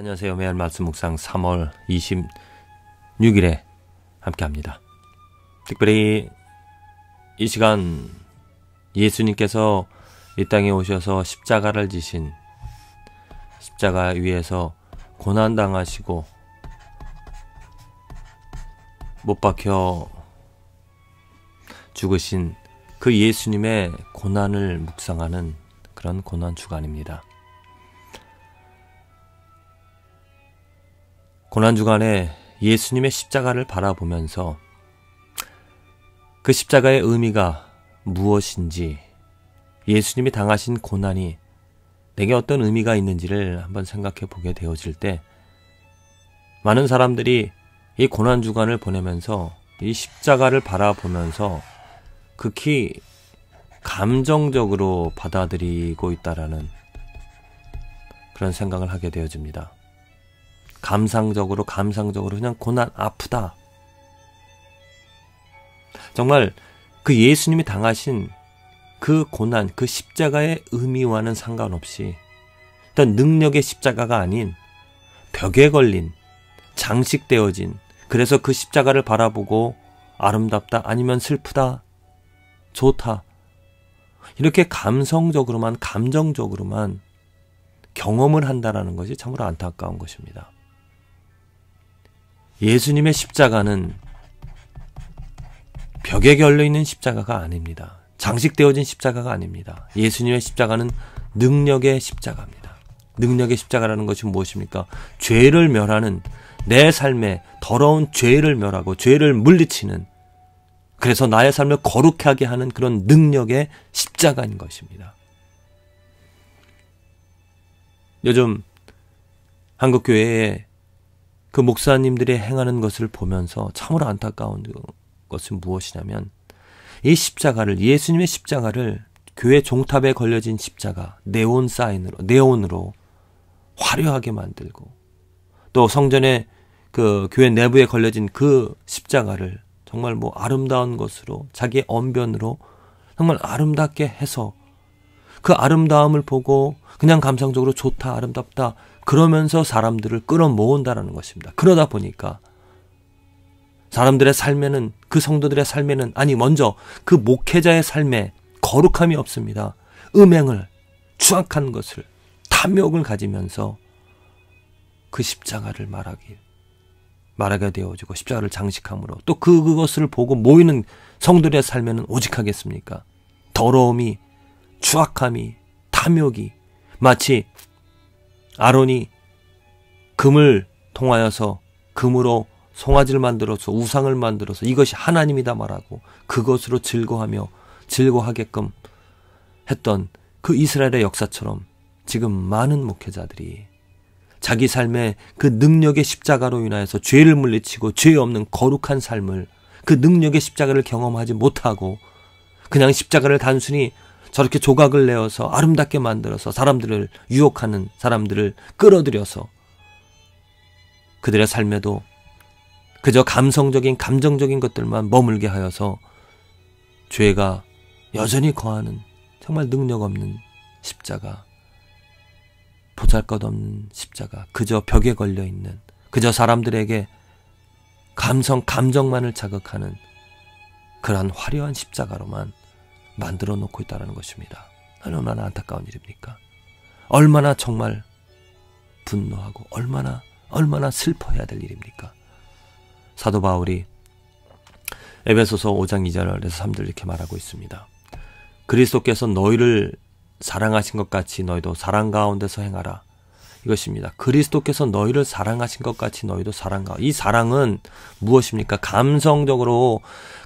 안녕하세요. 매일 말씀 묵상 3월 26일에 함께 합니다. 특별히 이 시간 예수님께서 이 땅에 오셔서 십자가를 지신 십자가 위에서 고난 당하시고 못 박혀 죽으신 그 예수님의 고난을 묵상하는 그런 고난 주간입니다. 고난 주간에 예수님의 십자가를 바라보면서 그 십자가의 의미가 무엇인지 예수님이 당하신 고난이 내게 어떤 의미가 있는지를 한번 생각해 보게 되어질 때 많은 사람들이 이 고난 주간을 보내면서 이 십자가를 바라보면서 극히 감정적으로 받아들이고 있다라는 그런 생각을 하게 되어집니다. 감상적으로 감상적으로 그냥 고난 아프다. 정말 그 예수님이 당하신 그 고난, 그 십자가의 의미와는 상관없이 어떤 능력의 십자가가 아닌 벽에 걸린 장식되어진 그래서 그 십자가를 바라보고 아름답다 아니면 슬프다 좋다 이렇게 감성적으로만 감정적으로만 경험을 한다라는 것이 참으로 안타까운 것입니다. 예수님의 십자가는 벽에 걸려 있는 십자가가 아닙니다. 장식되어진 십자가가 아닙니다. 예수님의 십자가는 능력의 십자가입니다. 능력의 십자가라는 것이 무엇입니까? 죄를 멸하는 내 삶에 더러운 죄를 멸하고 죄를 물리치는 그래서 나의 삶을 거룩하게 하는 그런 능력의 십자가인 것입니다. 요즘 한국 교회에 그 목사님들이 행하는 것을 보면서 참으로 안타까운 것은 무엇이냐면 이 십자가를 예수님의 십자가를 교회 종탑에 걸려진 십자가 네온 사인으로 네온으로 화려하게 만들고 또 성전에 그 교회 내부에 걸려진 그 십자가를 정말 뭐 아름다운 것으로 자기의 언변으로 정말 아름답게 해서 그 아름다움을 보고 그냥 감상적으로 좋다 아름답다 그러면서 사람들을 끌어모은다라는 것입니다. 그러다 보니까 사람들의 삶에는 그 성도들의 삶에는 아니 먼저 그 목회자의 삶에 거룩함이 없습니다. 음행을 추악한 것을 탐욕을 가지면서 그 십자가를 말하기 말하게 되어지고 십자가를 장식함으로 또 그 그것을 보고 모이는 성도들의 삶에는 오직 하겠습니까? 더러움이 추악함이 탐욕이 마치 아론이 금을 통하여서 금으로 송아지를 만들어서 우상을 만들어서 이것이 하나님이다 말하고 그것으로 즐거하며 즐거하게끔 했던 그 이스라엘의 역사처럼 지금 많은 목회자들이 자기 삶의 그 능력의 십자가로 인하여서 죄를 물리치고 죄 없는 거룩한 삶을 그 능력의 십자가를 경험하지 못하고 그냥 십자가를 단순히 저렇게 조각을 내어서 아름답게 만들어서 사람들을 유혹하는 사람들을 끌어들여서 그들의 삶에도 그저 감성적인 감정적인 것들만 머물게 하여서 죄가 여전히 거하는 정말 능력 없는 십자가 보잘 것 없는 십자가 그저 벽에 걸려 있는 그저 사람들에게 감성 감정만을 자극하는 그러한 화려한 십자가로만 만들어 놓고 있다는 것입니다. 얼마나 안타까운 일입니까? 얼마나 정말 분노하고 얼마나 얼마나 슬퍼해야 될 일입니까? 사도 바울이 에베소서 5장 2절에서 3절 이렇게 말하고 있습니다. 그리스도께서 너희를 사랑하신 것 같이 너희도 사랑 가운데서 행하라. 이것입니다. 그리스도께서 너희를 사랑하신 것 같이 너희도 사랑가. 이 사랑은 무엇입니까? 감성적으로,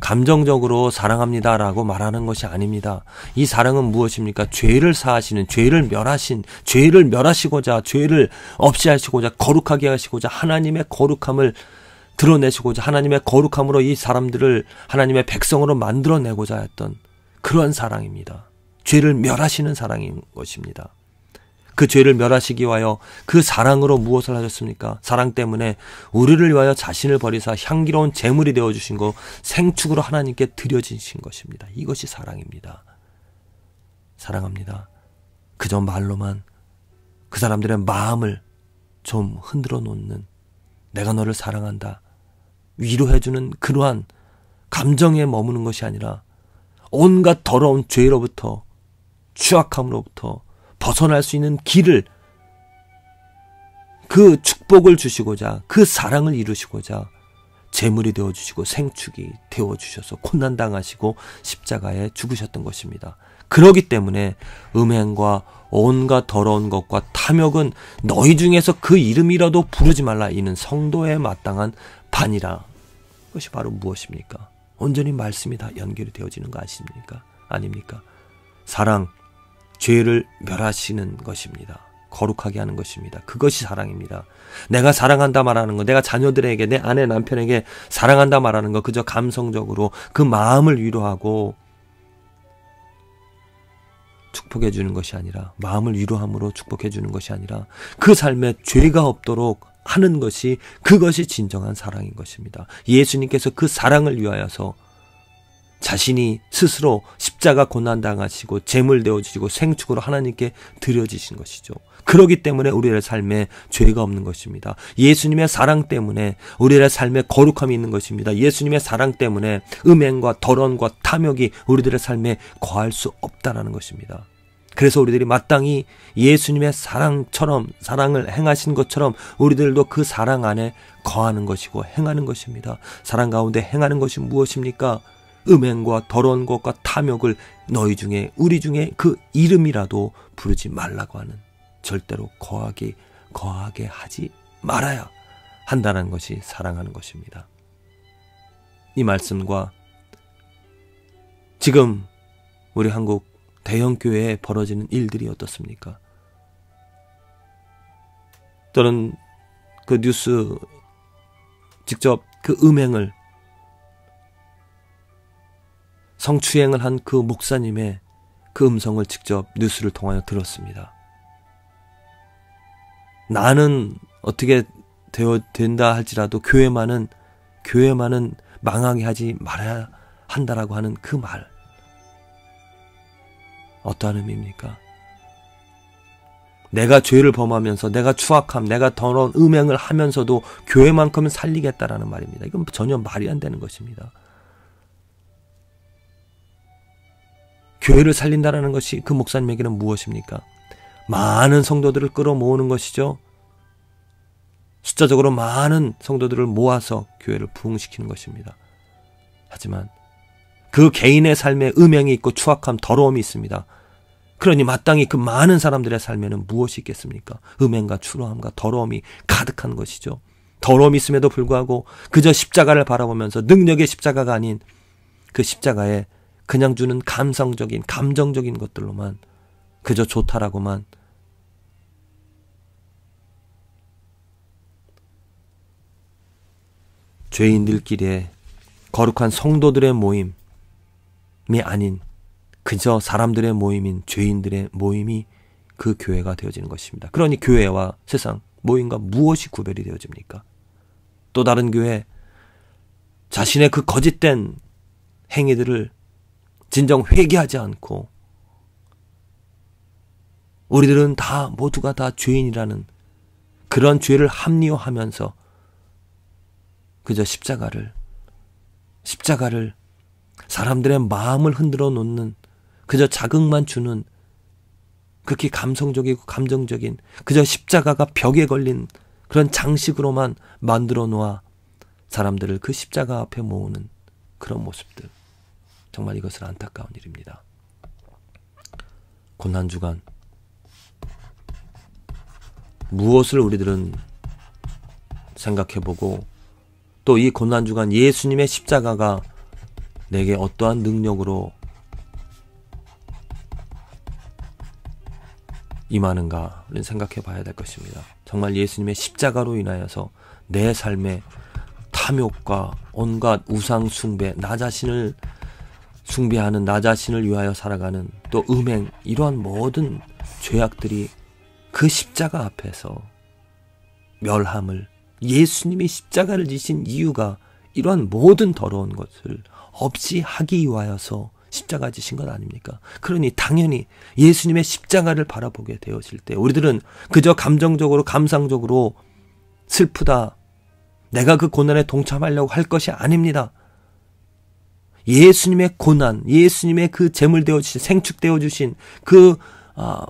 감정적으로 사랑합니다라고 말하는 것이 아닙니다. 이 사랑은 무엇입니까? 죄를 사하시는, 죄를 멸하신, 죄를 멸하시고자, 죄를 없이 하시고자, 거룩하게 하시고자, 하나님의 거룩함을 드러내시고자, 하나님의 거룩함으로 이 사람들을 하나님의 백성으로 만들어내고자 했던 그러한 사랑입니다. 죄를 멸하시는 사랑인 것입니다. 그 죄를 멸하시기 위하여 그 사랑으로 무엇을 하셨습니까? 사랑 때문에 우리를 위하여 자신을 버리사 향기로운 제물이 되어 주신 거 생축으로 하나님께 드려지신 것입니다. 이것이 사랑입니다. 사랑합니다. 그저 말로만 그 사람들의 마음을 좀 흔들어 놓는 내가 너를 사랑한다. 위로해주는 그러한 감정에 머무는 것이 아니라 온갖 더러운 죄로부터 추악함으로부터 벗어날 수 있는 길을 그 축복을 주시고자 그 사랑을 이루시고자 재물이 되어 주시고 생축이 되어 주셔서 고난 당하시고 십자가에 죽으셨던 것입니다. 그러기 때문에 음행과 온갖 더러운 것과 탐욕은 너희 중에서 그 이름이라도 부르지 말라 이는 성도에 마땅한 반이라. 그것이 바로 무엇입니까? 온전히 말씀이 다 연결이 되어지는 거 아십니까? 아닙니까? 사랑, 죄를 멸하시는 것입니다. 거룩하게 하는 것입니다. 그것이 사랑입니다. 내가 사랑한다 말하는 거, 내가 자녀들에게, 내 아내, 남편에게 사랑한다 말하는 거, 그저 감성적으로 그 마음을 위로하고 축복해 주는 것이 아니라, 마음을 위로함으로 축복해 주는 것이 아니라, 그 삶에 죄가 없도록 하는 것이, 그것이 진정한 사랑인 것입니다. 예수님께서 그 사랑을 위하여서 자신이 스스로 십자가 고난당하시고 재물 되어지고 생축으로 하나님께 드려지신 것이죠. 그러기 때문에 우리의 삶에 죄가 없는 것입니다. 예수님의 사랑 때문에 우리의 삶에 거룩함이 있는 것입니다. 예수님의 사랑 때문에 음행과 더러움과 탐욕이 우리들의 삶에 거할 수 없다라는 것입니다. 그래서 우리들이 마땅히 예수님의 사랑처럼 사랑을 행하신 것처럼 우리들도 그 사랑 안에 거하는 것이고 행하는 것입니다. 사랑 가운데 행하는 것이 무엇입니까? 음행과 더러운 것과 탐욕을 너희 중에 우리 중에 그 이름이라도 부르지 말라고 하는 절대로 거하게 거하게 하지 말아야 한다는 것이 사랑하는 것입니다. 이 말씀과 지금 우리 한국 대형 교회에 벌어지는 일들이 어떻습니까? 또는 그 뉴스 직접 그 음행을 성추행을 한 그 목사님의 그 음성을 직접 뉴스를 통하여 들었습니다. 나는 어떻게 되어 된다 할지라도 교회만은 교회만은 망하게 하지 말아야 한다라고 하는 그 말. 어떠한 의미입니까? 내가 죄를 범하면서 내가 추악함, 내가 더러운 음행을 하면서도 교회만큼은 살리겠다라는 말입니다. 이건 전혀 말이 안 되는 것입니다. 교회를 살린다라는 것이 그 목사님에게는 무엇입니까? 많은 성도들을 끌어모으는 것이죠. 숫자적으로 많은 성도들을 모아서 교회를 부흥시키는 것입니다. 하지만 그 개인의 삶에 음행이 있고 추악함, 더러움이 있습니다. 그러니 마땅히 그 많은 사람들의 삶에는 무엇이 있겠습니까? 음행과 추로함과 더러움이 가득한 것이죠. 더러움이 있음에도 불구하고 그저 십자가를 바라보면서 능력의 십자가가 아닌 그 십자가에 그냥 주는 감성적인, 감정적인 것들로만 그저 좋다라고만 죄인들끼리의 거룩한 성도들의 모임이 아닌 그저 사람들의 모임인 죄인들의 모임이 그 교회가 되어지는 것입니다. 그러니 교회와 세상 모임과 무엇이 구별이 되어집니까? 또 다른 교회 자신의 그 거짓된 행위들을 진정 회개하지 않고 우리들은 다 모두가 다 죄인이라는 그런 죄를 합리화하면서 그저 십자가를 십자가를 사람들의 마음을 흔들어 놓는 그저 자극만 주는 그렇게 감성적이고 감정적인 그저 십자가가 벽에 걸린 그런 장식으로만 만들어 놓아 사람들을 그 십자가 앞에 모으는 그런 모습들. 정말 이것은 안타까운 일입니다. 고난 주간 무엇을 우리들은 생각해보고 또 이 고난 주간 예수님의 십자가가 내게 어떠한 능력으로 임하는가를 생각해 봐야 될 것입니다. 정말 예수님의 십자가로 인하여서 내 삶의 탐욕과 온갖 우상숭배, 나 자신을 숭배하는 나 자신을 위하여 살아가는 또 음행 이러한 모든 죄악들이 그 십자가 앞에서 멸함을 예수님이 십자가를 지신 이유가 이러한 모든 더러운 것을 없이 하기 위하여서 십자가 지신 것 아닙니까? 그러니 당연히 예수님의 십자가를 바라보게 되어질 때 우리들은 그저 감정적으로 감상적으로 슬프다. 내가 그 고난에 동참하려고 할 것이 아닙니다. 예수님의 고난, 예수님의 그 제물 되어 주신 생축 되어 주신 그 아,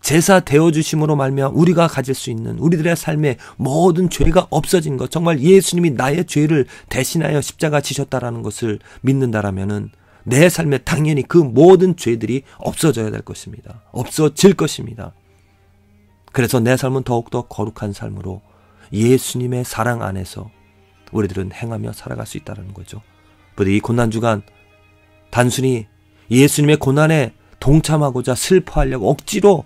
제사 되어 주심으로 말미암아 우리가 가질 수 있는 우리들의 삶에 모든 죄가 없어진 것, 정말 예수님이 나의 죄를 대신하여 십자가 지셨다라는 것을 믿는다라면은 내 삶에 당연히 그 모든 죄들이 없어져야 될 것입니다. 없어질 것입니다. 그래서 내 삶은 더욱더 거룩한 삶으로 예수님의 사랑 안에서 우리들은 행하며 살아갈 수 있다는 거죠. 부디 이 고난 주간 단순히 예수님의 고난에 동참하고자 슬퍼하려고 억지로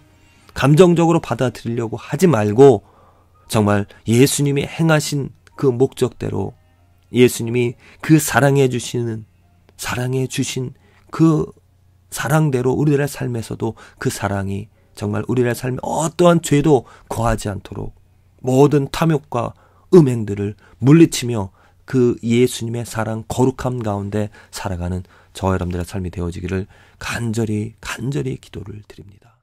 감정적으로 받아들이려고 하지 말고 정말 예수님이 행하신 그 목적대로 예수님이 그 사랑해 주시는 사랑해 주신 그 사랑대로 우리들의 삶에서도 그 사랑이 정말 우리의 삶에 어떠한 죄도 거하지 않도록 모든 탐욕과 음행들을 물리치며 그 예수님의 사랑 거룩함 가운데 살아가는 저 여러분들의 삶이 되어지기를 간절히 간절히 기도를 드립니다.